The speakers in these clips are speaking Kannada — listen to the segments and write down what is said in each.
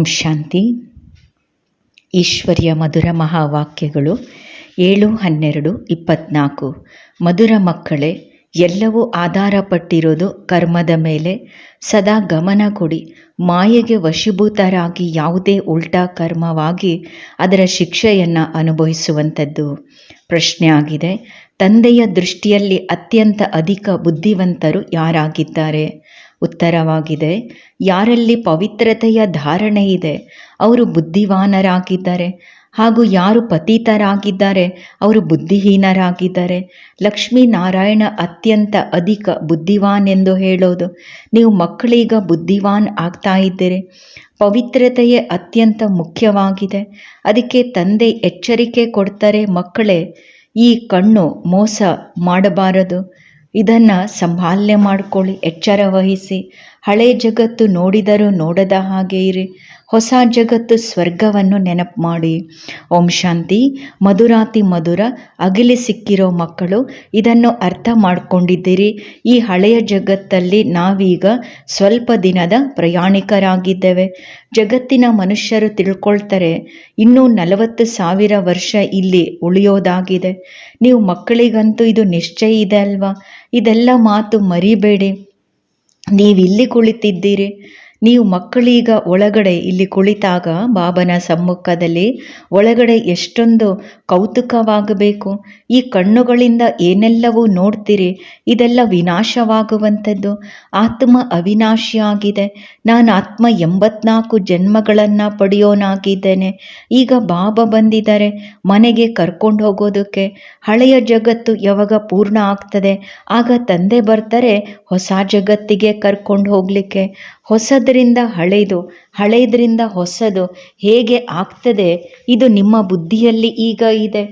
ಓಂ ಶಾಂತಿ. ಈಶ್ವರ್ಯ ಮಧುರ ಮಹಾವಾಕ್ಯಗಳು ಏಳು, ಹನ್ನೆರಡು, ಇಪ್ಪತ್ನಾಲ್ಕು. ಮಧುರ ಮಕ್ಕಳೇ, ಎಲ್ಲವೂ ಆಧಾರಪಟ್ಟಿರೋದು ಕರ್ಮದ ಮೇಲೆ. ಸದಾ ಗಮನ ಕೊಡಿ, ಮಾಯೆಗೆ ವಶೀಭೂತರಾಗಿ ಯಾವುದೇ ಉಲ್ಟಾ ಕರ್ಮವಾಗಿ ಅದರ ಶಿಕ್ಷೆಯನ್ನು ಅನುಭವಿಸುವಂಥದ್ದು. ಪ್ರಶ್ನೆ ಆಗಿದೆ, ತಂದೆಯ ದೃಷ್ಟಿಯಲ್ಲಿ ಅತ್ಯಂತ ಅಧಿಕ ಬುದ್ಧಿವಂತರು ಯಾರಾಗಿದ್ದಾರೆ? ಉತ್ತರವಾಗಿದೆ. ಯಾರಲ್ಲಿ ಪವಿತ್ರತೆಯ ಧಾರಣೆ ಇದೆ, ಅವರು ಬುದ್ಧಿವಾನರಾಗಿದ್ದಾರೆ. ಹಾಗೂ ಯಾರು ಪತೀತರಾಗಿದ್ದಾರೆ, ಅವರು ಬುದ್ಧಿಹೀನರಾಗಿದ್ದಾರೆ. ಲಕ್ಷ್ಮೀನಾರಾಯಣ ಅತ್ಯಂತ ಅಧಿಕ ಬುದ್ಧಿವಾನ್ ಎಂದು ಹೇಳೋದು, ನೀವು ಮಕ್ಕಳೀಗ ಬುದ್ಧಿವಾನ್ ಆಗ್ತಾ ಇದ್ದೀರಿ. ಪವಿತ್ರತೆಯೇ ಅತ್ಯಂತ ಮುಖ್ಯವಾಗಿದೆ. ಅದಕ್ಕೆ ತಂದೆ ಎಚ್ಚರಿಕೆ ಕೊಡ್ತಾರೆ ಮಕ್ಕಳೇ, ಈ ಕಣ್ಣು ಮೋಸ ಮಾಡಬಾರದು. ಇದನ್ನು ಸಂಭಾಲನೆ ಮಾಡ್ಕೊಳ್ಳಿ, ಎಚ್ಚರ ವಹಿಸಿ. ಹಳೆ ಜಗತ್ತು ನೋಡಿದರೂ ನೋಡದ ಹಾಗೆ ಇರಿ. ಹೊಸ ಜಗತ್ತು ಸ್ವರ್ಗವನ್ನು ನೆನಪು ಮಾಡಿ. ಓಂ ಶಾಂತಿ. ಮಧುರಾತಿ ಮಧುರ, ಅಗಿಲಿ ಸಿಕ್ಕಿರೋ ಮಕ್ಕಳು ಇದನ್ನು ಅರ್ಥ ಮಾಡ್ಕೊಂಡಿದ್ದೀರಿ. ಈ ಹಳೆಯ ಜಗತ್ತಲ್ಲಿ ನಾವೀಗ ಸ್ವಲ್ಪ ದಿನದ ಪ್ರಯಾಣಿಕರಾಗಿದ್ದೇವೆ. ಜಗತ್ತಿನ ಮನುಷ್ಯರು ತಿಳ್ಕೊಳ್ತಾರೆ, ಇನ್ನೂ ನಲವತ್ತು ಸಾವಿರ ವರ್ಷ ಇಲ್ಲಿ ಉಳಿಯೋದಾಗಿದೆ. ನೀವು ಮಕ್ಕಳಿಗಂತೂ ಇದು ನಿಶ್ಚಯ ಇದೆ ಅಲ್ವಾ? ಇದೆಲ್ಲ ಮಾತು ಮರಿಬೇಡಿ. ನೀವಿಲ್ಲಿ ಕುಳಿತಿದ್ದೀರಿ. ನೀವು ಮಕ್ಕಳೀಗ ಒಳಗಡೆ ಇಲ್ಲಿ ಕುಳಿತಾಗ ಬಾಬನ ಸಮ್ಮುಖದಲ್ಲಿ ಒಳಗಡೆ ಎಷ್ಟೊಂದು ಕೌತುಕವಾಗಬೇಕು. ಈ ಕಣ್ಣುಗಳಿಂದ ಏನೆಲ್ಲವೂ ನೋಡ್ತೀರಿ? ಇದೆಲ್ಲ ವಿನಾಶವಾಗುವಂಥದ್ದು. ಆತ್ಮ ಅವಿನಾಶಿಯಾಗಿದೆ. ನಾನು ಆತ್ಮ ಎಂಬತ್ನಾಲ್ಕು ಜನ್ಮಗಳನ್ನು ಪಡೆಯೋನಾಗಿದ್ದೇನೆ. ಈಗ ಬಾಬಾ ಬಂದಿದ್ದಾರೆ. ಮನೆಗೆ ಕರ್ಕೊಂಡು ಹೋಗೋದಕ್ಕೆ. ಹಳೆಯ ಜಗತ್ತು ಯಾವಾಗ ಪೂರ್ಣ ಆಗ್ತದೆ? ಆಗ ತಂದೆ ಬರ್ತಾರೆ, ಹೊಸ ಜಗತ್ತಿಗೆ ಕರ್ಕೊಂಡು ಹೋಗಲಿಕ್ಕೆ. ಹೊಸದರಿಂದ ಹಳೆಯದು ಹಳೆಯದರಿಂದ ಹೊಸದು ಹೇಗೆ ಆಗ್ತದೆ? ಇದು ನಿಮ್ಮ ಬುದ್ಧಿಯಲ್ಲಿ ಈಗ ಇದೆ.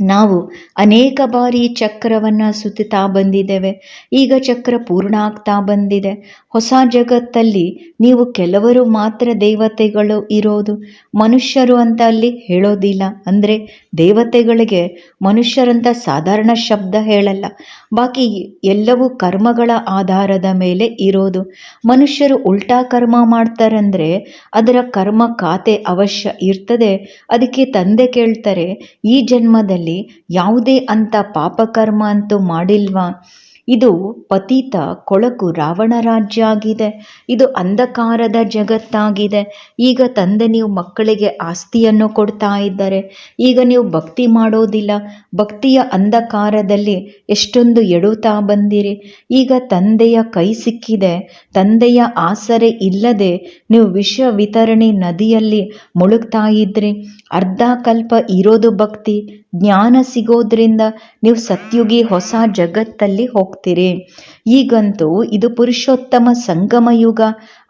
ನಾವು ಅನೇಕ ಬಾರಿ ಚಕ್ರವನ್ನು ಸುತ್ತುತ್ತಾ ಬಂದಿದ್ದೇವೆ. ಈಗ ಚಕ್ರ ಪೂರ್ಣ ಆಗ್ತಾ ಬಂದಿದೆ. ಹೊಸ ಜಗತ್ತಲ್ಲಿ ನೀವು ಕೆಲವರು ಮಾತ್ರ ದೇವತೆಗಳು ಇರೋದು. ಮನುಷ್ಯರು ಅಂತ ಅಲ್ಲಿ ಹೇಳೋದಿಲ್ಲ. ಅಂದರೆ ದೇವತೆಗಳಿಗೆ ಮನುಷ್ಯರಂತ ಸಾಧಾರಣ ಶಬ್ದ ಹೇಳಲ್ಲ. ಬಾಕಿ ಎಲ್ಲವೂ ಕರ್ಮಗಳ ಆಧಾರದ ಮೇಲೆ ಇರೋದು. ಮನುಷ್ಯರು ಉಲ್ಟಾ ಕರ್ಮ ಮಾಡ್ತಾರಂದರೆ ಅದರ ಕರ್ಮ ಖಾತೆ ಅವಶ್ಯ ಇರ್ತದೆ. ಅದಕ್ಕೆ ತಂದೆ ಕೇಳ್ತಾರೆ, ಈ ಜನ್ಮದಲ್ಲಿ ಯಾವುದೇ ಅಂತ ಪಾಪಕರ್ಮ ಅಂತೂ ಮಾಡಿಲ್ವಾ? ಇದು ಪತಿತ ಕೊಳಕು ರಾವಣ ರಾಜ್ಯ ಆಗಿದೆ ಇದು ಅಂಧಕಾರದ ಜಗತ್ತಾಗಿದೆ. ಈಗ ತಂದೆ ನೀವು ಮಕ್ಕಳಿಗೆ ಆಸ್ತಿಯನ್ನು ಕೊಡ್ತಾ ಇದ್ದಾರೆ, ಈಗ ನೀವು ಭಕ್ತಿ ಮಾಡೋದಿಲ್ಲ. ಭಕ್ತಿಯ ಅಂಧಕಾರದಲ್ಲಿ ಎಷ್ಟೊಂದು ಎಡುತ್ತಾ ಬಂದಿರಿ. ಈಗ ತಂದೆಯ ಕೈ ಸಿಕ್ಕಿದೆ. ತಂದೆಯ ಆಸರೆ ಇಲ್ಲದೆ ನೀವು ವಿಷ ವಿತರಣೆ ನದಿಯಲ್ಲಿ ಮುಳುಗ್ತಾ ಇದ್ರಿ. ಅರ್ಧ ಕಲ್ಪ ಇರೋದು ಭಕ್ತಿ, ಜ್ಞಾನ ಸಿಗೋದ್ರಿಂದ ನೀವು ಸತ್ಯುಗಿ ಹೊಸ ಜಗತ್ತಲ್ಲಿ ಹೋಗ್ತೀರಿ. ಈಗಂತೂ ಇದು ಪುರುಷೋತ್ತಮ ಸಂಗಮ ಯುಗ.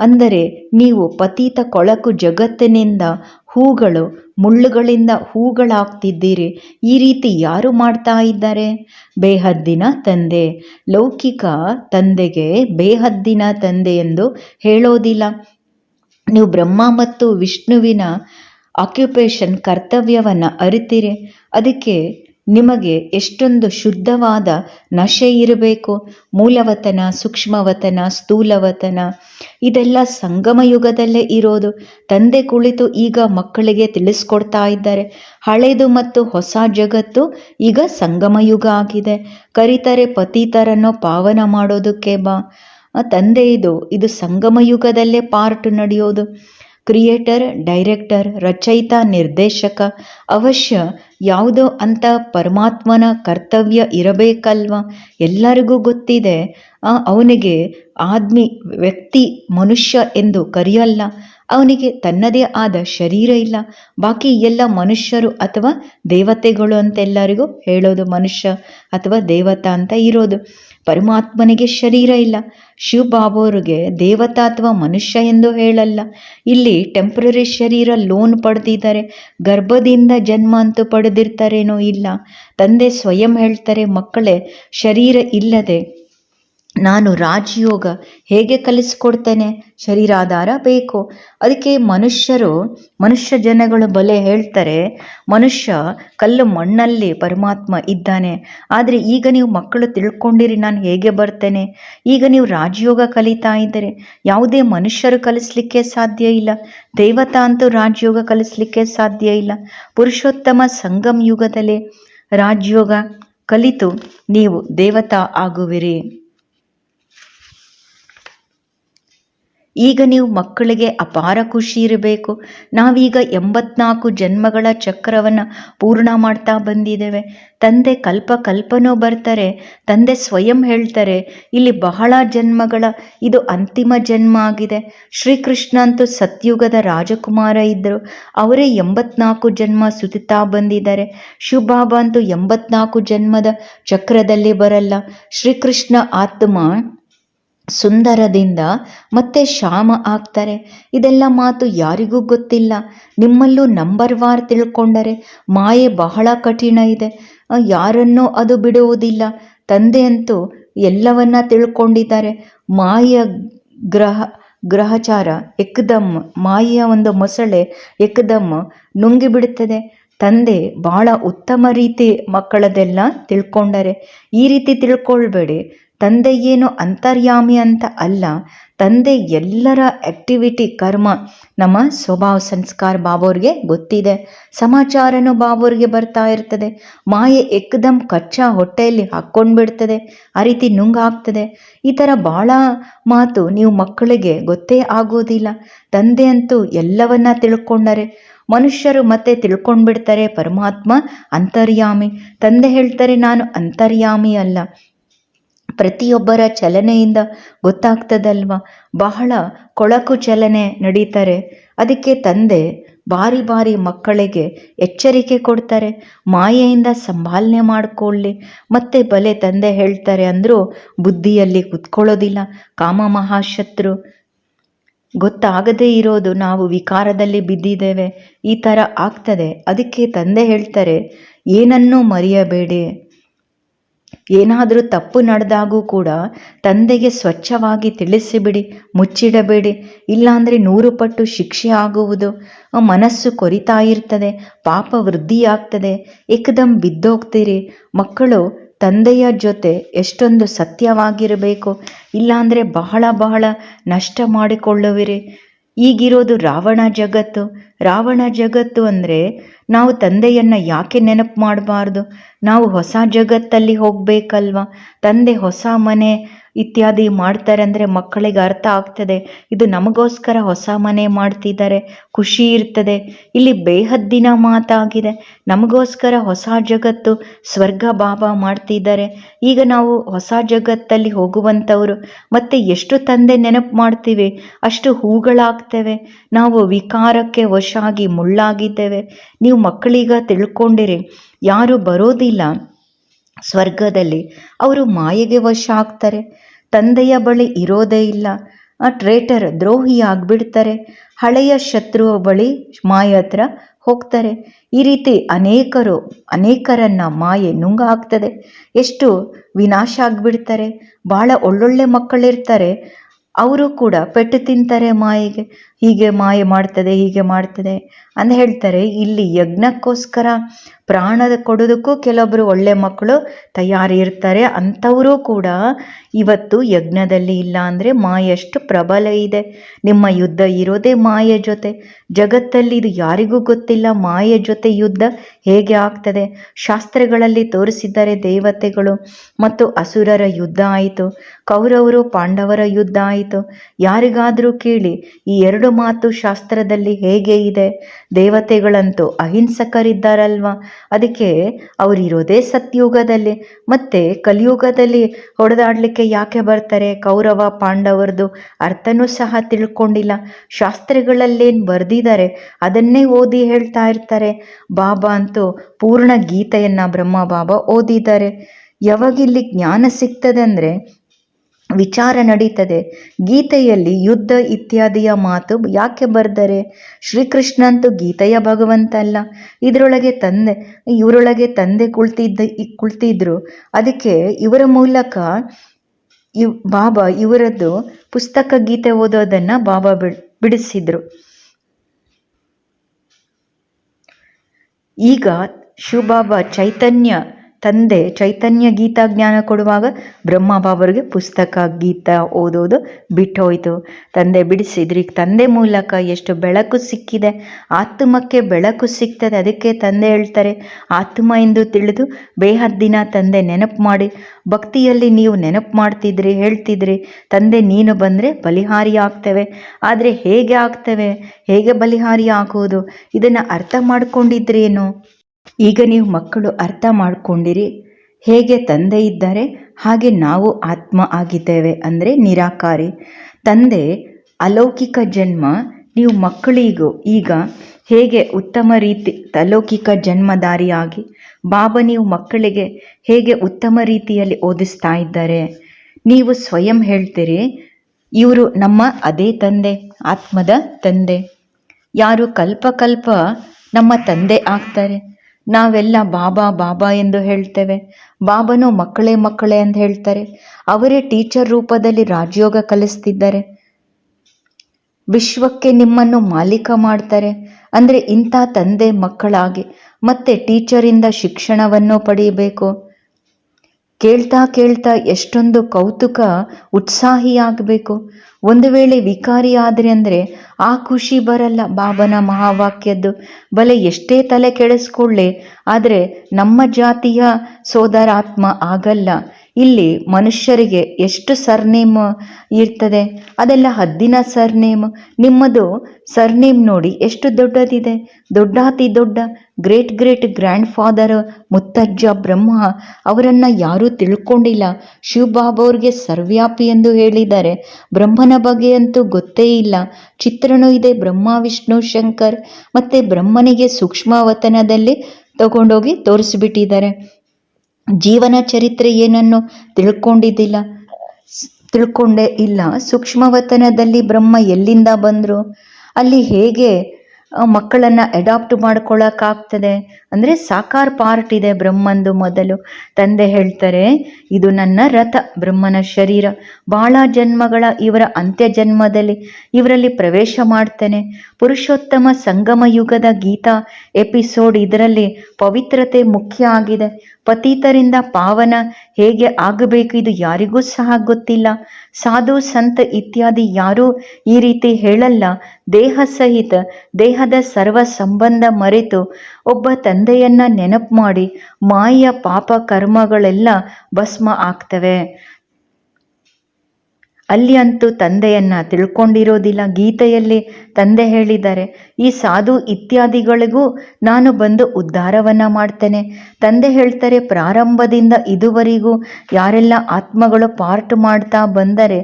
ಅಂದರೆ ನೀವು ಪತೀತ ಕೊಳಕು ಜಗತ್ತಿನಿಂದ ಹೂಗಳು, ಮುಳ್ಳುಗಳಿಂದ ಹೂಗಳಾಗ್ತಿದ್ದೀರಿ. ಈ ರೀತಿ ಯಾರು ಮಾಡ್ತಾ ಇದ್ದಾರೆ? ಬೇಹದ್ದಿನ ತಂದೆ. ಲೌಕಿಕ ತಂದೆಗೆ ಬೇಹದ್ದಿನ ತಂದೆ ಎಂದು ಹೇಳೋದಿಲ್ಲ. ನೀವು ಬ್ರಹ್ಮ ಮತ್ತು ವಿಷ್ಣುವಿನ ಆಕ್ಯುಪೇಷನ್ ಕರ್ತವ್ಯವನ್ನು ಅರಿತೀರಿ. ಅದಕ್ಕೆ ನಿಮಗೆ ಎಷ್ಟೊಂದು ಶುದ್ಧವಾದ ನಶೆ ಇರಬೇಕು. ಮೂಲವತನ, ಸೂಕ್ಷ್ಮವತನ, ಸ್ಥೂಲವತನ, ಇದೆಲ್ಲ ಸಂಗಮ ಯುಗದಲ್ಲೇ ಇರೋದು. ತಂದೆ ಕುಳಿತು ಈಗ ಮಕ್ಕಳಿಗೆ ತಿಳಿಸ್ಕೊಡ್ತಾ ಇದ್ದಾರೆ. ಹಳೆದು ಮತ್ತು ಹೊಸ ಜಗತ್ತು ಈಗ ಸಂಗಮ ಯುಗ ಆಗಿದೆ. ಕರಿತರೆ ಪತೀತರನ್ನು ಪಾವನ ಮಾಡೋದಕ್ಕೆ ಬಾ. ತಂದೆ ಇದು ಇದು ಸಂಗಮ ಯುಗದಲ್ಲೇ ಪಾರ್ಟ್ ನಡೆಯೋದು. ಕ್ರಿಯೇಟರ್, ಡೈರೆಕ್ಟರ್, ರಚಯಿತ, ನಿರ್ದೇಶಕ ಅವಶ್ಯ ಯಾವುದೋ ಅಂತ ಪರಮಾತ್ಮನ ಕರ್ತವ್ಯ ಇರಬೇಕಲ್ವ? ಎಲ್ಲರಿಗೂ ಗೊತ್ತಿದೆ. ಅವನಿಗೆ ಆದ್ಮಿ ವ್ಯಕ್ತಿ ಮನುಷ್ಯ ಎಂದು ಕರೆಯಲ್ಲ. ಅವನಿಗೆ ತನ್ನದೇ ಆದ ಶರೀರ ಇಲ್ಲ. ಬಾಕಿ ಎಲ್ಲ ಮನುಷ್ಯರು ಅಥವಾ ದೇವತೆಗಳು ಅಂತ ಎಲ್ಲರಿಗೂ ಹೇಳೋದು ಮನುಷ್ಯ ಅಥವಾ ದೇವತಾ ಅಂತ ಇರೋದು. ಪರಮಾತ್ಮನಿಗೆ ಶರೀರ ಇಲ್ಲ. ಶಿವ ಬಾಬೋರಿಗೆ ದೇವತಾ ಅಥವಾ ಮನುಷ್ಯ ಎಂದು ಹೇಳಲ್ಲ. ಇಲ್ಲಿ ಟೆಂಪ್ರರಿ ಶರೀರ ಲೋನ್ ಪಡೆದಿದ್ದಾರೆ. ಗರ್ಭದಿಂದ ಜನ್ಮ ಅಂತೂ ಪಡೆದಿರ್ತಾರೇನೋ ಇಲ್ಲ. ತಂದೆ ಸ್ವಯಂ ಹೇಳ್ತಾರೆ, ಮಕ್ಕಳೇ, ಶರೀರ ಇಲ್ಲದೆ ನಾನು ರಾಜಯೋಗ ಹೇಗೆ ಕಲಿಸ್ಕೊಡ್ತೇನೆ? ಶರೀರಾಧಾರ ಬೇಕು. ಅದಕ್ಕೆ ಮನುಷ್ಯರು, ಮನುಷ್ಯ ಜನಗಳು ಬಲೆ ಹೇಳ್ತಾರೆ, ಮನುಷ್ಯ ಕಲ್ಲು ಮಣ್ಣಲ್ಲಿ ಪರಮಾತ್ಮ ಇದ್ದಾನೆ. ಆದರೆ ಈಗ ನೀವು ಮಕ್ಕಳು ತಿಳ್ಕೊಂಡಿರಿ, ನಾನು ಹೇಗೆ ಬರ್ತೇನೆ? ಈಗ ನೀವು ರಾಜಯೋಗ ಕಲಿತಾ ಇದ್ದರೆ. ಯಾವುದೇ ಮನುಷ್ಯರು ಕಲಿಸ್ಲಿಕ್ಕೆ ಸಾಧ್ಯ ಇಲ್ಲ. ದೇವತಾ ಅಂತೂ ರಾಜಯೋಗ ಕಲಿಸ್ಲಿಕ್ಕೆ ಸಾಧ್ಯ ಇಲ್ಲ. ಪುರುಷೋತ್ತಮ ಸಂಗಮ್ ಯುಗದಲ್ಲಿ ರಾಜಯೋಗ ಕಲಿತು ನೀವು ದೇವತಾ ಆಗುವಿರಿ. ಈಗ ನೀವು ಮಕ್ಕಳಿಗೆ ಅಪಾರ ಖುಷಿ ಇರಬೇಕು. ನಾವೀಗ ಎಂಬತ್ನಾಲ್ಕು ಜನ್ಮಗಳ ಚಕ್ರವನ್ನು ಪೂರ್ಣ ಮಾಡ್ತಾ ಬಂದಿದ್ದೇವೆ. ತಂದೆ ಕಲ್ಪ ಕಲ್ಪನೂ ಬರ್ತಾರೆ, ತಂದೆ ಸ್ವಯಂ ಹೇಳ್ತಾರೆ, ಇಲ್ಲಿ ಬಹಳ ಜನ್ಮಗಳ, ಇದು ಅಂತಿಮ ಜನ್ಮ ಆಗಿದೆ. ಶ್ರೀಕೃಷ್ಣ ಅಂತೂ ಸತ್ಯುಗದ ರಾಜಕುಮಾರ ಇದ್ದರು. ಅವರೇ ಎಂಬತ್ನಾಲ್ಕು ಜನ್ಮ ಸುತ್ತಾ ಬಂದಿದ್ದಾರೆ. ಶಿವಬಾಬಾ ಅಂತೂ ಎಂಬತ್ನಾಲ್ಕು ಜನ್ಮದ ಚಕ್ರದಲ್ಲಿ ಬರಲ್ಲ. ಶ್ರೀಕೃಷ್ಣ ಆತ್ಮ ಸುಂದರದಿಂದ ಮತ್ತೆ ಶ್ಯಾಮ ಆಗ್ತಾರೆ. ಇದೆಲ್ಲ ಮಾತು ಯಾರಿಗೂ ಗೊತ್ತಿಲ್ಲ. ನಿಮ್ಮಲ್ಲೂ ನಂಬರ್ ವಾರ್ ತಿಳ್ಕೊಂಡರೆ ಮಾಯೆ ಬಹಳ ಕಠಿಣ ಇದೆ. ಯಾರನ್ನೂ ಅದು ಬಿಡುವುದಿಲ್ಲ. ತಂದೆ ಅಂತೂ ಎಲ್ಲವನ್ನ ತಿಳ್ಕೊಂಡಿದ್ದಾರೆ. ಮಾಯ ಗ್ರಹ, ಗ್ರಹಚಾರ ಎಕ್ದಮ್, ಮಾಯೆಯ ಒಂದು ಮೊಸಳೆ ಎಕ್ದಮ್ ನುಂಗಿ ಬಿಡುತ್ತದೆ ತಂದೆ ಬಹಳ ಉತ್ತಮ ರೀತಿ ಮಕ್ಕಳದೆಲ್ಲ ತಿಳ್ಕೊಂಡರೆ. ಈ ರೀತಿ ತಿಳ್ಕೊಳ್ಬೇಡಿ. ತಂದೆ ಏನು ಅಂತರ್ಯಾಮಿ ಅಂತ ಅಲ್ಲ, ತಂದೆ ಎಲ್ಲರ ಆಕ್ಟಿವಿಟಿ ಕರ್ಮ, ನಮ್ಮ ಸ್ವಭಾವ ಸಂಸ್ಕಾರ ಬಾಬೋರಿಗೆ ಗೊತ್ತಿದೆ. ಸಮಾಚಾರನೂ ಬಾಬೋರಿಗೆ ಬರ್ತಾ ಇರ್ತದೆ. ಮಾಯೆ ಎಕ್ದಮ್ ಕಚ್ಚಾ ಹೊಟ್ಟೆಯಲ್ಲಿ ಹಾಕ್ಕೊಂಡ್ಬಿಡ್ತದೆ. ಆ ರೀತಿ ನುಂಗಾಗ್ತದೆ. ಈ ಥರ ಭಾಳ ಮಾತು ನೀವು ಮಕ್ಕಳಿಗೆ ಗೊತ್ತೇ ಆಗೋದಿಲ್ಲ. ತಂದೆ ಅಂತೂ ಎಲ್ಲವನ್ನ ತಿಳ್ಕೊಂಡರೆ, ಮನುಷ್ಯರು ಮತ್ತೆ ತಿಳ್ಕೊಂಡ್ಬಿಡ್ತಾರೆ ಪರಮಾತ್ಮ ಅಂತರ್ಯಾಮಿ. ತಂದೆ ಹೇಳ್ತಾರೆ ನಾನು ಅಂತರ್ಯಾಮಿ ಅಲ್ಲ. ಪ್ರತಿಯೊಬ್ಬರ ಚಲನೆಯಿಂದ ಗೊತ್ತಾಗ್ತದಲ್ವಾ? ಬಹಳ ಕೊಳಕು ಚಲನೆ ನಡೀತಾರೆ. ಅದಕ್ಕೆ ತಂದೆ ಬಾರಿ ಬಾರಿ ಮಕ್ಕಳಿಗೆ ಎಚ್ಚರಿಕೆ ಕೊಡ್ತಾರೆ. ಮಾಯೆಯಿಂದ ಸಂಭಾಲನೆ ಮಾಡಿಕೊಳ್ಳಿ. ಮತ್ತೆ ಬಲೆ ತಂದೆ ಹೇಳ್ತಾರೆ ಅಂದರೂ ಬುದ್ಧಿಯಲ್ಲಿ ಕುತ್ಕೊಳ್ಳೋದಿಲ್ಲ. ಕಾಮ ಮಹಾಶತ್ರು. ಗೊತ್ತಾಗದೇ ಇರೋದು ನಾವು ವಿಕಾರದಲ್ಲಿ ಬಿದ್ದಿದ್ದೇವೆ. ಈ ಥರ ಆಗ್ತದೆ. ಅದಕ್ಕೆ ತಂದೆ ಹೇಳ್ತಾರೆ, ಏನನ್ನೂ ಮರೆಯಬೇಡಿ. ಏನಾದರೂ ತಪ್ಪು ನಡೆದಾಗೂ ಕೂಡ ತಂದೆಗೆ ಸ್ವಚ್ಛವಾಗಿ ತಿಳಿಸಿಬಿಡಿ, ಮುಚ್ಚಿಡಬೇಡಿ. ಇಲ್ಲಾಂದರೆ ನೂರು ಪಟ್ಟು ಶಿಕ್ಷೆ ಆಗುವುದು. ಮನಸ್ಸು ಕೊರಿತಾ ಇರ್ತದೆ, ಪಾಪ ವೃದ್ಧಿಯಾಗ್ತದೆ. ಏಕದಮ್ ಬಿದ್ದೋಗ್ತೀರಿ. ಮಕ್ಕಳು ತಂದೆಯ ಜೊತೆ ಎಷ್ಟೊಂದು ಸತ್ಯವಾಗಿರಬೇಕು. ಇಲ್ಲಾಂದರೆ ಬಹಳ ಬಹಳ ನಷ್ಟ ಮಾಡಿಕೊಳ್ಳುವಿರಿ. ಈಗಿರೋದು ರಾವಣ ಜಗತ್ತು. ರಾವಣ ಜಗತ್ತು ಅಂದರೆ ನಾವು ತಂದೆಯನ್ನು ಯಾಕೆ ನೆನಪು ಮಾಡಬಾರ್ದು? ನಾವು ಹೊಸ ಜಗತ್ತಲ್ಲಿ ಹೋಗಬೇಕಲ್ವ? ತಂದೆ ಹೊಸ ಮನೆ ಇತ್ಯಾದಿ ಮಾಡ್ತಾರೆ ಅಂದರೆ ಮಕ್ಕಳಿಗೆ ಅರ್ಥ ಆಗ್ತದೆ. ಇದು ನಮಗೋಸ್ಕರ ಹೊಸ ಮನೆ ಮಾಡ್ತಿದ್ದಾರೆ, ಖುಷಿ ಇರ್ತದೆ. ಇಲ್ಲಿ ಬೇಹದ್ದಿನ ಮಾತಾಗಿದೆ. ನಮಗೋಸ್ಕರ ಹೊಸ ಜಗತ್ತು ಸ್ವರ್ಗ ಬಾಬಾ ಮಾಡ್ತಿದ್ದಾರೆ. ಈಗ ನಾವು ಹೊಸ ಜಗತ್ತಲ್ಲಿ ಹೋಗುವಂಥವ್ರು, ಮತ್ತೆ ಎಷ್ಟು ತಂದೆ ನೆನಪು ಮಾಡ್ತೀವಿ? ಅಷ್ಟು ಹೂಗಳಾಗ್ತೇವೆ. ನಾವು ವಿಕಾರಕ್ಕೆ ವಶಾಗಿ ಮುಳ್ಳಾಗಿದ್ದೇವೆ. ನೀವು ಮಕ್ಕಳೀಗ ತಿಳ್ಕೊಂಡಿರಿ. ಯಾರು ಬರೋದಿಲ್ಲ ಸ್ವರ್ಗದಲ್ಲಿ. ಅವರು ಮಾಯೆಗೆ ವಶ ಆಗ್ತಾರೆ ತಂದೆಯ ಬಳಿ ಇರೋದೇ ಇಲ್ಲ. ಆ ಟ್ರೇಟರ್ ದ್ರೋಹಿ ಆಗ್ಬಿಡ್ತಾರೆ. ಹಳೆಯ ಶತ್ರುವ ಬಳಿ ಮಾಯ ಹತ್ರ ಹೋಗ್ತಾರೆ. ಈ ರೀತಿ ಅನೇಕರು, ಅನೇಕರನ್ನ ಮಾಯೆ ನುಂಗ ಆಗ್ತದೆ ಎಷ್ಟು ವಿನಾಶ ಆಗ್ಬಿಡ್ತಾರೆ. ಭಾಳ ಒಳ್ಳೊಳ್ಳೆ ಮಕ್ಕಳಿರ್ತಾರೆ. ಅವರು ಕೂಡ ಪೆಟ್ಟು ತಿಂತಾರೆ ಮಾಯೆಗೆ. ಹೀಗೆ ಮಾಯೆ ಮಾಡ್ತದೆ, ಹೀಗೆ ಮಾಡ್ತದೆ. ಅಂತ ಹೇಳ್ತಾರೆ, ಇಲ್ಲಿ ಯಜ್ಞಕ್ಕೋಸ್ಕರ ಪ್ರಾಣದ ಕೊಡೋದಕ್ಕೂ ಕೆಲವೊಬ್ಬರು ಒಳ್ಳೆ ಮಕ್ಕಳು ತಯಾರಿ ಇರ್ತಾರೆ ಅಂಥವರು ಕೂಡ ಇವತ್ತು ಯಜ್ಞದಲ್ಲಿ ಇಲ್ಲ ಅಂದರೆ ಮಾಯಷ್ಟು ಪ್ರಬಲ ಇದೆ. ನಿಮ್ಮ ಯುದ್ಧ ಇರೋದೇ ಮಾಯ ಜೊತೆ. ಜಗತ್ತಲ್ಲಿ ಇದು ಯಾರಿಗೂ ಗೊತ್ತಿಲ್ಲ, ಮಾಯೆ ಜೊತೆ ಯುದ್ಧ ಹೇಗೆ ಆಗ್ತದೆ? ಶಾಸ್ತ್ರಗಳಲ್ಲಿ ತೋರಿಸಿದ್ದಾರೆ ದೇವತೆಗಳು. ಮತ್ತು ಅಸುರರ ಯುದ್ಧ ಆಯಿತು, ಕೌರವರು ಪಾಂಡವರ ಯುದ್ಧ ಆಯಿತು. ಯಾರಿಗಾದರೂ ಕೇಳಿ, ಈ ಎರಡು ಮಾತು ಶಾಸ್ತ್ರದಲ್ಲಿ ಹೇಗೆ ಇದೆ? ದೇವತೆಗಳಂತೂ ಅಹಿಂಸಕರಿದ್ದಾರಲ್ವ? ಅದಕ್ಕೆ ಅವರಿರೋದೇ ಸತ್ಯುಗದಲ್ಲಿ. ಮತ್ತೆ ಕಲಿಯುಗದಲ್ಲಿ ಹೊಡೆದಾಡ್ಲಿಕ್ಕೆ ಯಾಕೆ ಬರ್ತಾರೆ? ಕೌರವ, ಪಾಂಡವರದು ಅರ್ಥನೂ ಸಹ ತಿಳ್ಕೊಂಡಿಲ್ಲ. ಶಾಸ್ತ್ರಗಳಲ್ಲೇನು ಬರೆದಿದ್ದಾರೆ? ಅದನ್ನೇ ಓದಿ ಹೇಳ್ತಾ ಇರ್ತಾರೆ. ಬಾಬಾ ಅಂತೂ ಪೂರ್ಣ ಗೀತೆಯನ್ನ ಬ್ರಹ್ಮ ಬಾಬಾ ಓದಿದ್ದಾರೆ. ಯಾವಾಗಿಲ್ಲಿ ಜ್ಞಾನ ಸಿಗ್ತದೆ ಅಂದರೆ ವಿಚಾರ ನಡೀತದೆ. ಗೀತೆಯಲ್ಲಿ ಯುದ್ಧ ಇತ್ಯಾದಿಯ ಮಾತು ಯಾಕೆ ಬರ್ದರೆ? ಶ್ರೀಕೃಷ್ಣ ಅಂತೂ ಗೀತೆಯ ಭಗವಂತ ಅಲ್ಲ ಇದರೊಳಗೆ ತಂದೆ, ಇವರೊಳಗೆ ತಂದೆ ಕುಳ್ತಿದ್ದ, ಕುಳ್ತಿದ್ರು. ಅದಕ್ಕೆ ಇವರ ಮೂಲಕ ಇವ್, ಬಾಬಾ ಇವರದ್ದು ಪುಸ್ತಕ ಗೀತೆ ಓದೋದನ್ನ ಬಾಬಾ ಬಿಡ್ ಬಿಡಿಸಿದ್ರು. ಈಗ ಶಿವಬಾಬಾ ಚೈತನ್ಯ ತಂದೆ ಚೈತನ್ಯ ಗೀತಾ ಜ್ಞಾನ ಕೊಡುವಾಗ ಬ್ರಹ್ಮ ಬಾಬರಿಗೆ ಪುಸ್ತಕ, ಗೀತಾ ಓದೋದು ಬಿಟ್ಟೋಯ್ತು. ತಂದೆ ಬಿಡಿಸಿದ್ರಿ ತಂದೆ ಮೂಲಕ ಎಷ್ಟು ಬೆಳಕು ಸಿಕ್ಕಿದೆ. ಆತ್ಮಕ್ಕೆ ಬೆಳಕು ಸಿಗ್ತದೆ, ಅದಕ್ಕೆ ತಂದೆ ಹೇಳ್ತಾರೆ. ಆತ್ಮ ಎಂದು ತಿಳಿದು ಬೇಹದ್ದಿನ ತಂದೆ ನೆನಪು ಮಾಡಿ. ಭಕ್ತಿಯಲ್ಲಿ ನೀವು ನೆನಪು ಮಾಡ್ತಿದ್ರಿ, ಹೇಳ್ತಿದ್ರಿ. ತಂದೆ, ನೀನು ಬಂದರೆ ಬಲಿಹಾರಿ ಆಗ್ತೇವೆ. ಆದರೆ ಹೇಗೆ ಆಗ್ತೇವೆ? ಹೇಗೆ ಬಲಿಹಾರಿ ಆಗೋದು? ಇದನ್ನು ಅರ್ಥ ಮಾಡ್ಕೊಂಡಿದ್ರೇನು? ಈಗ ನೀವು ಮಕ್ಕಳು ಅರ್ಥ ಮಾಡ್ಕೊಂಡಿರಿ. ಹೇಗೆ ತಂದೆ ಇದ್ದಾರೆ, ಹಾಗೆ ನಾವು ಆತ್ಮ ಆಗಿದ್ದೇವೆ ಅಂದರೆ ನಿರಾಕಾರಿ. ತಂದೆ, ಅಲೌಕಿಕ ಜನ್ಮ, ನೀವು ಮಕ್ಕಳಿಗೂ ಈಗ ಹೇಗೆ ಉತ್ತಮ ರೀತಿ, ಅಲೌಕಿಕ ಜನ್ಮದಾರಿಯಾಗಿ, ಬಾಬಾ ನೀವು ಮಕ್ಕಳಿಗೆ ಹೇಗೆ ಉತ್ತಮ ರೀತಿಯಲ್ಲಿ ಓದಿಸ್ತಾ ಇದ್ದಾರೆ. ನೀವು ಸ್ವಯಂ ಹೇಳ್ತೀರಿ, ಇವರು ನಮ್ಮ ಅದೇ ತಂದೆ, ಆತ್ಮದ ತಂದೆ. ಯಾರು ಕಲ್ಪ ಕಲ್ಪ ನಮ್ಮ ತಂದೆ ಆಗ್ತಾರೆ. ನಾವೆಲ್ಲ ಬಾಬಾ ಬಾಬಾ ಎಂದು ಹೇಳ್ತೇವೆ. ಬಾಬನು ಮಕ್ಕಳೇ ಮಕ್ಕಳೇ ಅಂತ ಹೇಳ್ತಾರೆ. ಅವರೇ ಟೀಚರ್ ರೂಪದಲ್ಲಿ ರಾಜಯೋಗ ಕಲಿಸ್ತಿದ್ದಾರೆ. ವಿಶ್ವಕ್ಕೆ ನಿಮ್ಮನ್ನು ಮಾಲೀಕ ಮಾಡ್ತಾರೆ. ಅಂದರೆ ಇಂಥ ತಂದೆ ಮಕ್ಕಳಾಗಿ ಮತ್ತೆ ಟೀಚರಿಂದ ಶಿಕ್ಷಣವನ್ನು ಪಡೆಯಬೇಕು ಕೇಳ್ತಾ ಕೇಳ್ತಾ ಎಷ್ಟೊಂದು ಕೌತುಕ, ಉತ್ಸಾಹಿಯಾಗಬೇಕು. ಒಂದು ವೇಳೆ ವಿಕಾರಿ ಆದರೆ ಅಂದರೆ ಆ ಖುಷಿ ಬರಲ್ಲ. ಬಾಬನ ಮಹಾವಾಕ್ಯದ್ದು, ಬಲೆ ಎಷ್ಟೇ ತಲೆ ಕೆಡಿಸ್ಕೊಳ್ಳೆ, ಆದರೆ ನಮ್ಮ ಜಾತಿಯ ಸೋದರಾತ್ಮ ಆಗಲ್ಲ. ಇಲ್ಲಿ ಮನುಷ್ಯರಿಗೆ ಎಷ್ಟು ಸರ್ನೇಮ್ ಇರ್ತದೆ? ಅದೆಲ್ಲ ಹದ್ದಿನ ಸರ್ನೇಮ್ ನಿಮ್ಮದು ಸರ್ನೇಮ್ ನೋಡಿ ಎಷ್ಟು ದೊಡ್ಡದಿದೆ? ದೊಡ್ಡಾತಿ ದೊಡ್ಡ ಗ್ರೇಟ್ ಗ್ರೇಟ್ ಗ್ರ್ಯಾಂಡ್ ಫಾದರ್ ಮುತ್ತಜ್ಜ ಬ್ರಹ್ಮ ಅವರನ್ನ ಯಾರೂ ತಿಳ್ಕೊಂಡಿಲ್ಲ. ಶಿವಬಾಬು ಅವ್ರಿಗೆ ಸರ್ವ್ಯಾಪಿ ಎಂದು ಹೇಳಿದ್ದಾರೆ. ಬ್ರಹ್ಮನ ಬಗ್ಗೆ ಅಂತೂ ಗೊತ್ತೇ ಇಲ್ಲ. ಚಿತ್ರಣೂ ಇದೆ, ಬ್ರಹ್ಮ, ವಿಷ್ಣು, ಶಂಕರ್. ಮತ್ತೆ ಬ್ರಹ್ಮನಿಗೆ ಸೂಕ್ಷ್ಮಾವತನದಲ್ಲಿ ತಗೊಂಡೋಗಿ ತೋರಿಸ್ಬಿಟ್ಟಿದ್ದಾರೆ. ಜೀವನ ಚರಿತ್ರೆ ಏನನ್ನು ತಿಳ್ಕೊಂಡಿದ್ದಿಲ್ಲ? ತಿಳ್ಕೊಂಡೇ ಇಲ್ಲ. ಸೂಕ್ಷ್ಮವತನದಲ್ಲಿ ಬ್ರಹ್ಮ ಎಲ್ಲಿಂದ ಬಂದರು? ಅಲ್ಲಿ ಹೇಗೆ ಮಕ್ಕಳನ್ನ ಅಡಾಪ್ಟ್ ಮಾಡ್ಕೊಳ್ಳೋಕ್ಕಾಗ್ತದೆ ಅಂದರೆ ಸಾಕಾರ ಪಾರ್ಟ್ ಇದೆ ಬ್ರಹ್ಮಂದು ಮೊದಲು. ತಂದೆ ಹೇಳ್ತಾರೆ, ಇದು ನನ್ನ ರಥ, ಬ್ರಹ್ಮನ ಶರೀರ. ಬಹಳ ಜನ್ಮಗಳ ಇವರ ಅಂತ್ಯ ಜನ್ಮದಲ್ಲಿ ಇವರಲ್ಲಿ ಪ್ರವೇಶ ಮಾಡ್ತೇನೆ. ಪುರುಷೋತ್ತಮ ಸಂಗಮ ಯುಗದ ಗೀತಾ ಎಪಿಸೋಡ್ ಇದರಲ್ಲಿ ಪವಿತ್ರತೆ ಮುಖ್ಯ ಆಗಿದೆ. ಪತೀತರಿಂದ ಪಾವನ ಹೇಗೆ ಆಗಬೇಕು ಇದು ಯಾರಿಗೂ ಸಹ ಗೊತ್ತಿಲ್ಲ. ಸಾಧು, ಸಂತ ಇತ್ಯಾದಿ ಯಾರೂ ಈ ರೀತಿ ಹೇಳಲ್ಲ. ದೇಹ ಸಹಿತ ದೇಹದ ಸರ್ವ ಸಂಬಂಧ ಮರೆತು ಒಬ್ಬ ತಂದೆಯನ್ನ ನೆನಪು ಮಾಡಿ ಮಾಯ ಪಾಪ ಕರ್ಮಗಳೆಲ್ಲ ಭಸ್ಮ ಆಗ್ತವೆ. ಅಲ್ಲಿ ಅಂತೂ ತಂದೆಯನ್ನ ತಿಳ್ಕೊಂಡಿರೋದಿಲ್ಲ. ಗೀತೆಯಲ್ಲಿ ತಂದೆ ಹೇಳಿದ್ದಾರೆ, ಈ ಸಾಧು ಇತ್ಯಾದಿಗಳಿಗೂ ನಾನು ಬಂದು ಉದ್ಧಾರವನ್ನ ಮಾಡ್ತೇನೆ. ತಂದೆ ಹೇಳ್ತಾರೆ, ಪ್ರಾರಂಭದಿಂದ ಇದುವರೆಗೂ ಯಾರೆಲ್ಲ ಆತ್ಮಗಳು ಪಾರ್ಟ್ ಮಾಡ್ತಾ ಬಂದರೆ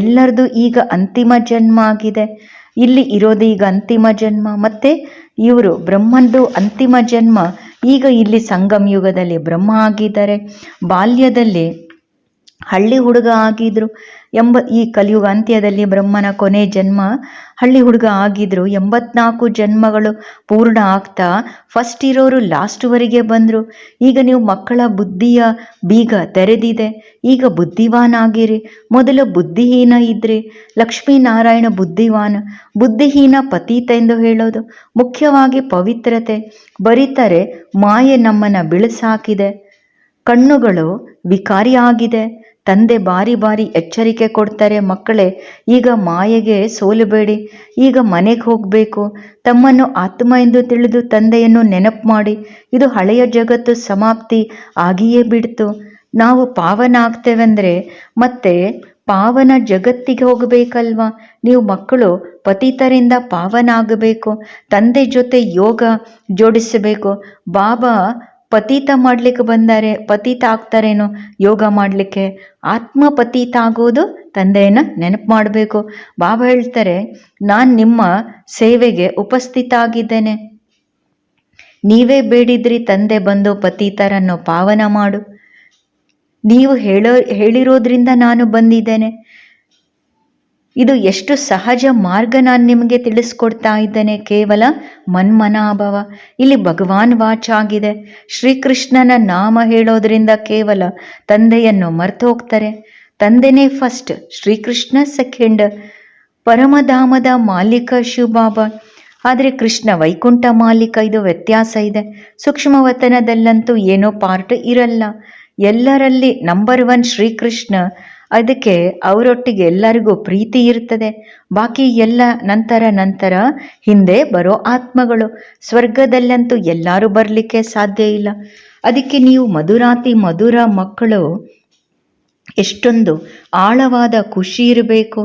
ಎಲ್ಲರದು ಈಗ ಅಂತಿಮ ಜನ್ಮ ಆಗಿದೆ. ಇಲ್ಲಿ ಇರೋದು ಈಗ ಅಂತಿಮ ಜನ್ಮ. ಮತ್ತೆ ಇವರು ಬ್ರಹ್ಮಂದು ಅಂತಿಮ ಜನ್ಮ. ಈಗ ಇಲ್ಲಿ ಸಂಗಮ್ ಯುಗದಲ್ಲಿ ಬ್ರಹ್ಮ ಆಗಿದ್ದಾರೆ. ಬಾಲ್ಯದಲ್ಲಿ ಹಳ್ಳಿ ಹುಡುಗ ಆಗಿದ್ರು ಎಂಬ ಈ ಕಲಿಯುಗ ಅಂತ್ಯದಲ್ಲಿ ಬ್ರಹ್ಮನ ಕೊನೆ ಜನ್ಮ. ಹಳ್ಳಿ ಹುಡುಗ ಆಗಿದ್ರು ಎಂಬತ್ನಾಲ್ಕು ಜನ್ಮಗಳು ಪೂರ್ಣ ಆಗ್ತಾ ಫಸ್ಟ್ ಇರೋರು ಲಾಸ್ಟ್ವರೆಗೆ ಬಂದರು. ಈಗ ನೀವು ಮಕ್ಕಳ ಬುದ್ಧಿಯ ಬೀಗ ತೆರೆದಿದೆ. ಈಗ ಬುದ್ಧಿವಾನ್ ಆಗಿರಿ. ಮೊದಲು ಬುದ್ಧಿಹೀನ ಇದ್ರಿ. ಲಕ್ಷ್ಮೀನಾರಾಯಣ ಬುದ್ಧಿವಾನ್. ಬುದ್ಧಿಹೀನ ಪತೀತ ಎಂದು ಹೇಳೋದು ಮುಖ್ಯವಾಗಿ ಪವಿತ್ರತೆ. ಬರಿತರೆ ಮಾಯೆ ನಮ್ಮನ್ನು ಬಿಳಸಾಕಿದೆ. ಕಣ್ಣುಗಳು ವಿಕಾರಿಯಾಗಿದೆ. ತಂದೆ ಬಾರಿ ಬಾರಿ ಎಚ್ಚರಿಕೆ ಕೊಡ್ತಾರೆ, ಮಕ್ಕಳೇ, ಈಗ ಮಾಯೆಗೆ ಸೋಲಬೇಡಿ, ಈಗ ಮನೆಗೆ ಹೋಗಬೇಕು, ತಮ್ಮನ್ನು ಆತ್ಮ ಎಂದು ತಿಳಿದು ತಂದೆಯನ್ನು ನೆನಪು ಮಾಡಿ, ಇದು ಹಳೆಯ ಜಗತ್ತು ಸಮಾಪ್ತಿ ಆಗಿಯೇ ಬಿಡ್ತು. ನಾವು ಪಾವನ ಆಗ್ತೇವೆ ಅಂದರೆ ಮತ್ತೆ ಪಾವನ ಜಗತ್ತಿಗೆ ಹೋಗಬೇಕಲ್ವಾ? ನೀವು ಮಕ್ಕಳು ಪತಿತರಿಂದ ಪಾವನ ಆಗಬೇಕು ತಂದೆ ಜೊತೆ ಯೋಗ ಜೋಡಿಸಬೇಕು, ಬಾಬಾ ಪತೀತ ಮಾಡ್ಲಿಕ್ಕೆ ಬಂದರೆ ಪತೀತ ಆಗ್ತಾರೇನೋ ಯೋಗ ಮಾಡಲಿಕ್ಕೆ. ಆತ್ಮ ಪತೀತ ಆಗೋದು ತಂದೆಯನ್ನು ನೆನಪು ಮಾಡಬೇಕು. ಬಾಬಾ ಹೇಳ್ತಾರೆ, ನಾನು ನಿಮ್ಮ ಸೇವೆಗೆ ಉಪಸ್ಥಿತ ಆಗಿದ್ದೇನೆ. ನೀವೇ ಬೇಡಿದ್ರಿ ತಂದೆ ಬಂದು ಪತೀತರನ್ನು ಪಾವನ ಮಾಡು. ನೀವು ಹೇಳೋ, ಹೇಳಿರೋದ್ರಿಂದ ನಾನು ಬಂದಿದ್ದೇನೆ. ಇದು ಎಷ್ಟು ಸಹಜ ಮಾರ್ಗ ನಾನು ನಿಮಗೆ ತಿಳಿಸ್ಕೊಡ್ತಾ ಇದ್ದೇನೆ ಕೇವಲ ಮನ್ಮನಾಭವ. ಇಲ್ಲಿ ಭಗವಾನ್ ವಾಚ್ ಆಗಿದೆ. ಶ್ರೀಕೃಷ್ಣನ ನಾಮ ಹೇಳೋದ್ರಿಂದ ಕೇವಲ ತಂದೆಯನ್ನು ಮರ್ತು ಹೋಗ್ತಾರೆ ತಂದೆನೇ ಫಸ್ಟ್ ಶ್ರೀಕೃಷ್ಣ ಸೆಕೆಂಡ್ ಪರಮಧಾಮದ ಮಾಲೀಕ ಶಿವಬಾಬಾ. ಆದರೆ ಕೃಷ್ಣ ವೈಕುಂಠ ಮಾಲೀಕ, ಇದು ವ್ಯತ್ಯಾಸ ಇದೆ. ಸೂಕ್ಷ್ಮವತನದಲ್ಲಂತೂ ಏನೋ ಪಾರ್ಟ್ ಇರಲ್ಲ. ಎಲ್ಲರಲ್ಲಿ ನಂಬರ್ ಒನ್ ಶ್ರೀಕೃಷ್ಣ. ಅದಕ್ಕೆ ಅವರೊಟ್ಟಿಗೆ ಎಲ್ಲರಿಗೂ ಪ್ರೀತಿ ಇರ್ತದೆ ಬಾಕಿ ಎಲ್ಲ ನಂತರ ನಂತರ ಹಿಂದೆ ಬರೋ ಆತ್ಮಗಳು. ಸ್ವರ್ಗದಲ್ಲಂತೂ ಎಲ್ಲರೂ ಬರಲಿಕ್ಕೆ ಸಾಧ್ಯ ಇಲ್ಲ. ಅದಕ್ಕೆ ನೀವು ಮಧುರಾತಿ ಮಧುರ ಮಕ್ಕಳು ಎಷ್ಟೊಂದು ಆಳವಾದ ಖುಷಿ ಇರಬೇಕು.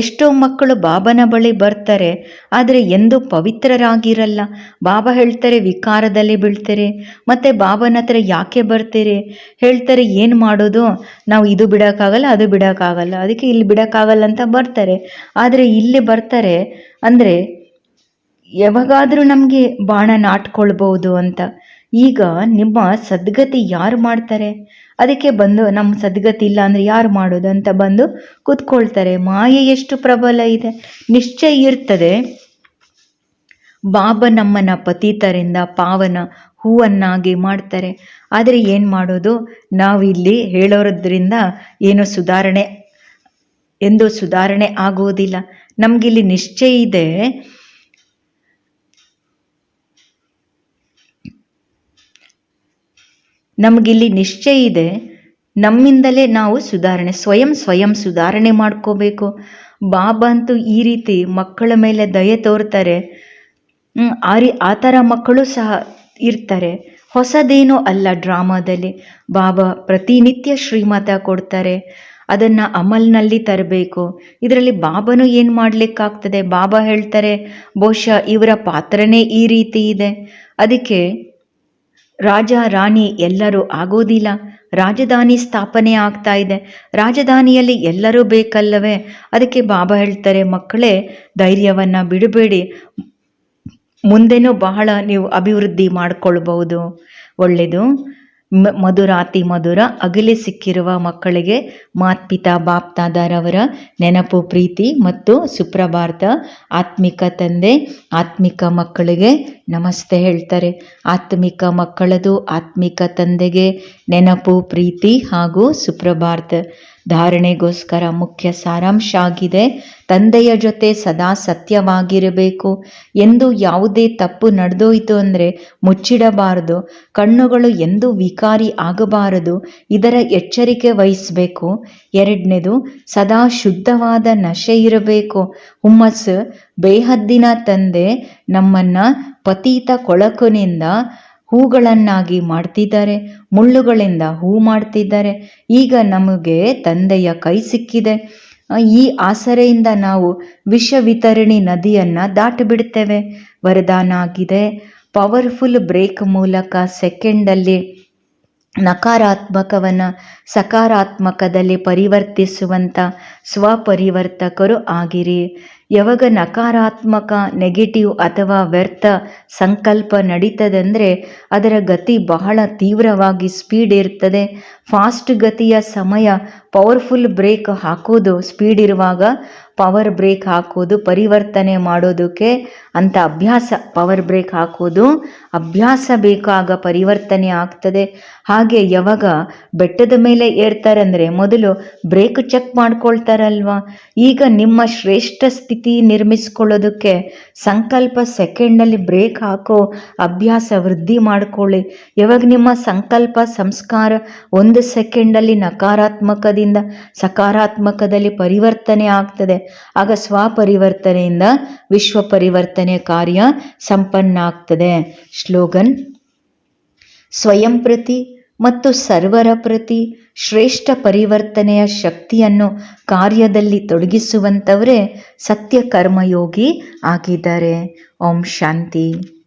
ಎಷ್ಟೋ ಮಕ್ಕಳು ಬಾಬನ ಬಳಿ ಬರ್ತಾರೆ, ಆದರೆ ಎಂದೂ ಪವಿತ್ರರಾಗಿರಲ್ಲ. ಬಾಬಾ ಹೇಳ್ತಾರೆ, ವಿಕಾರದಲ್ಲಿ ಬೀಳ್ತಾರೆ. ಮತ್ತು ಬಾಬನ ಹತ್ರ ಯಾಕೆ ಬರ್ತೀರಿ? ಹೇಳ್ತಾರೆ, ಏನು ಮಾಡೋದು? ನಾವು ಇದು ಬಿಡೋಕ್ಕಾಗಲ್ಲ, ಅದು ಬಿಡೋಕ್ಕಾಗಲ್ಲ. ಅದಕ್ಕೆ ಇಲ್ಲಿ ಬಿಡೋಕ್ಕಾಗಲ್ಲ ಅಂತ ಬರ್ತಾರೆ. ಆದರೆ ಇಲ್ಲಿ ಬರ್ತಾರೆ, ಅಂದರೆ ಯಾವಾಗಾದರೂ ನಮಗೆ ಬಾಣ ನಾಟ್ಕೊಳ್ಬೋದು ಅಂತ. ಈಗ ನಿಮ್ಮ ಸದ್ಗತಿ ಯಾರು ಮಾಡ್ತಾರೆ? ಅದಕ್ಕೆ ಬಂದು, ನಮ್ಮ ಸದ್ಗತಿ ಇಲ್ಲ ಅಂದ್ರೆ ಯಾರು ಮಾಡೋದು? ಅಂತ ಬಂದು ಕೂತ್ಕೊಳ್ತಾರೆ. ಮಾಯೆ ಎಷ್ಟು ಪ್ರಬಲ ಇದೆ. ನಿಶ್ಚಯ ಇರ್ತದೆ, ಬಾಬ ನಮ್ಮನ್ನ ಪತೀತರಿಂದ ಪಾವನ ಹೂವನ್ನಾಗಿ ಮಾಡ್ತಾರೆ. ಆದರೆ ಏನು ಮಾಡೋದು? ನಾವಿಲ್ಲಿ ಹೇಳೋದ್ರಿಂದ ಏನು ಸುಧಾರಣೆ, ಎಂದು ಸುಧಾರಣೆ ಆಗುವುದಿಲ್ಲ. ನಮಗಿಲ್ಲಿ ನಿಶ್ಚಯ ಇದೆ ನಮಗಿಲ್ಲಿ ನಿಶ್ಚಯ ಇದೆ, ನಮ್ಮಿಂದಲೇ ನಾವು ಸುಧಾರಣೆ, ಸ್ವಯಂ ಸ್ವಯಂ ಸುಧಾರಣೆ ಮಾಡ್ಕೋಬೇಕು. ಬಾಬಾ ಅಂತೂ ಈ ರೀತಿ ಮಕ್ಕಳ ಮೇಲೆ ದಯೆ ತೋರ್ತಾರೆ. ಆ ರೀ, ಆ ಥರ ಮಕ್ಕಳು ಸಹ ಇರ್ತಾರೆ. ಹೊಸದೇನೂ ಅಲ್ಲ ಡ್ರಾಮಾದಲ್ಲಿ. ಬಾಬಾ ಪ್ರತಿನಿತ್ಯ ಶ್ರೀಮತ ಕೊಡ್ತಾರೆ. ಅದನ್ನು ಅಮಲ್ನಲ್ಲಿ ತರಬೇಕು. ಇದರಲ್ಲಿ ಬಾಬನು ಏನು ಮಾಡಲಿಕ್ಕಾಗ್ತದೆ? ಬಾಬಾ ಹೇಳ್ತಾರೆ, ಬಹುಶಃ ಇವರ ಪಾತ್ರನೇ ಈ ರೀತಿ ಇದೆ. ಅದಕ್ಕೆ ರಾಜ, ರಾಣಿ ಎಲ್ಲರೂ ಆಗೋದಿಲ್ಲ. ರಾಜಧಾನಿ ಸ್ಥಾಪನೆ ಆಗ್ತಾ ಇದೆ. ರಾಜಧಾನಿಯಲ್ಲಿ ಎಲ್ಲರೂ ಬೇಕಲ್ಲವೇ? ಅದಕ್ಕೆ ಬಾಬಾ ಹೇಳ್ತಾರೆ, ಮಕ್ಕಳೇ, ಧೈರ್ಯವನ್ನು ಬಿಡಬೇಡಿ. ಮುಂದೆನೂ ಬಹಳ ನೀವು ಅಭಿವೃದ್ಧಿ ಮಾಡ್ಕೊಳ್ಬಹುದು. ಒಳ್ಳೆಯದು ಮಧುರಾತಿ ಮಧುರ, ಅಗಲಿ ಸಿಕ್ಕಿರುವ ಮಕ್ಕಳಿಗೆ ಮಾತ್ಪಿತಾ ಬಾಪ್ತಾದಾರವರ ನೆನಪು, ಪ್ರೀತಿ ಮತ್ತು ಸುಪ್ರಭಾತ ಆತ್ಮಿಕ ತಂದೆ, ಆತ್ಮಿಕ ಮಕ್ಕಳಿಗೆ ನಮಸ್ತೆ ಹೇಳ್ತಾರೆ. ಆತ್ಮಿಕ ಮಕ್ಕಳದು ಆತ್ಮಿಕ ತಂದೆಗೆ ನೆನಪು, ಪ್ರೀತಿ ಹಾಗೂ ಸುಪ್ರಭಾತ ಧಾರಣೆಗೋಸ್ಕರ ಮುಖ್ಯ ಸಾರಾಂಶ ಆಗಿದೆ ತಂದೆಯ ಜೊತೆ ಸದಾ ಸತ್ಯವಾಗಿರಬೇಕು. ಎಂದು ಯಾವುದೇ ತಪ್ಪು ನಡೆದೋಯ್ತು ಅಂದರೆ ಮುಚ್ಚಿಡಬಾರದು. ಕಣ್ಣುಗಳು ಎಂದೂ ವಿಕಾರಿ ಆಗಬಾರದು. ಇದರ ಎಚ್ಚರಿಕೆ ವಹಿಸಬೇಕು. ಎರಡನೇದು, ಸದಾ ಶುದ್ಧವಾದ ನಶೆ ಇರಬೇಕು. ಹುಮ್ಮಸ್ಸು, ಬೇಹದ್ದಿನ ತಂದೆ ನಮ್ಮನ್ನ ಪತೀತ ಕೊಳಕುನಿಂದ ಹೂಗಳನ್ನಾಗಿ ಮಾಡ್ತಿದ್ದಾರೆ, ಮುಳ್ಳುಗಳಿಂದ ಹೂ ಮಾಡ್ತಿದ್ದಾರೆ. ಈಗ ನಮಗೆ ತಂದೆಯ ಕೈ ಸಿಕ್ಕಿದೆ. ಈ ಆಸರೆಯಿಂದ ನಾವು ವಿಷ ವಿತರಣಿ ನದಿಯನ್ನ ದಾಟಿಬಿಡ್ತೇವೆ. ವರದಾನ ಆಗಿದೆ ಪವರ್ಫುಲ್ ಬ್ರೇಕ್ ಮೂಲಕ ಸೆಕೆಂಡಲ್ಲಿ ನಕಾರಾತ್ಮಕವನ್ನು ಸಕಾರಾತ್ಮಕದಲ್ಲಿ ಪರಿವರ್ತಿಸುವಂಥ ಸ್ವಪರಿವರ್ತಕರು ಆಗಿರಿ. ಯಾವಾಗ ನಕಾರಾತ್ಮಕ ನೆಗೆಟಿವ್ ಅಥವಾ ವ್ಯರ್ಥ ಸಂಕಲ್ಪ ನಡೀತದಂದರೆ ಅದರ ಗತಿ ಬಹಳ ತೀವ್ರವಾಗಿ ಸ್ಪೀಡ್ ಇರ್ತದೆ. ಫಾಸ್ಟ್ ಗತಿಯ ಸಮಯ ಪವರ್ಫುಲ್ ಬ್ರೇಕ್ ಹಾಕೋದು ಸ್ಪೀಡ್ ಇರುವಾಗ ಪವರ್ ಬ್ರೇಕ್ ಹಾಕೋದು ಪರಿವರ್ತನೆ ಮಾಡೋದಕ್ಕೆ ಅಂತ ಅಭ್ಯಾಸ. ಪವರ್ ಬ್ರೇಕ್ ಹಾಕೋದು ಅಭ್ಯಾಸ ಬೇಕಾಗ ಪರಿವರ್ತನೆ ಆಗ್ತದೆ. ಹಾಗೆ ಯಾವಾಗ ಬೆಟ್ಟದ ಮೇಲೆ ಏರ್ತಾರೆ ಅಂದರೆ ಮೊದಲು ಬ್ರೇಕ್ ಚೆಕ್ ಮಾಡ್ಕೊಳ್ತಾರಲ್ವಾ? ಈಗ ನಿಮ್ಮ ಶ್ರೇಷ್ಠ ಸ್ಥಿತಿ ನಿರ್ಮಿಸ್ಕೊಳ್ಳೋದಕ್ಕೆ ಸಂಕಲ್ಪ ಸೆಕೆಂಡಲ್ಲಿ ಬ್ರೇಕ್ ಹಾಕೋ ಅಭ್ಯಾಸ ವೃದ್ಧಿ ಮಾಡ್ಕೊಳ್ಳಿ. ಯಾವಾಗ ನಿಮ್ಮ ಸಂಕಲ್ಪ ಸಂಸ್ಕಾರ ಒಂದು ಸೆಕೆಂಡಲ್ಲಿ ನಕಾರಾತ್ಮಕದಿಂದ ಸಕಾರಾತ್ಮಕದಲ್ಲಿ ಪರಿವರ್ತನೆ ಆಗ್ತದೆ. ಆಗ ಸ್ವಪರಿವರ್ತನೆಯಿಂದ ವಿಶ್ವ ಪರಿವರ್ತನೆ ಕಾರ್ಯ ಸಂಪನ್ನ ಆಗ್ತದೆ. ಸ್ಲೋಗನ್ ಸ್ವಯಂ ಪ್ರತಿ ಮತ್ತು ಸರ್ವರ ಪ್ರತಿ ಶ್ರೇಷ್ಠ ಪರಿವರ್ತನೆಯ ಶಕ್ತಿಯನ್ನು ಕಾರ್ಯದಲ್ಲಿ ತೊಡಗಿಸುವಂಥವರೇ ಸತ್ಯ ಕರ್ಮಯೋಗಿ ಆಗಿದ್ದಾರೆ. ಓಂ ಶಾಂತಿ.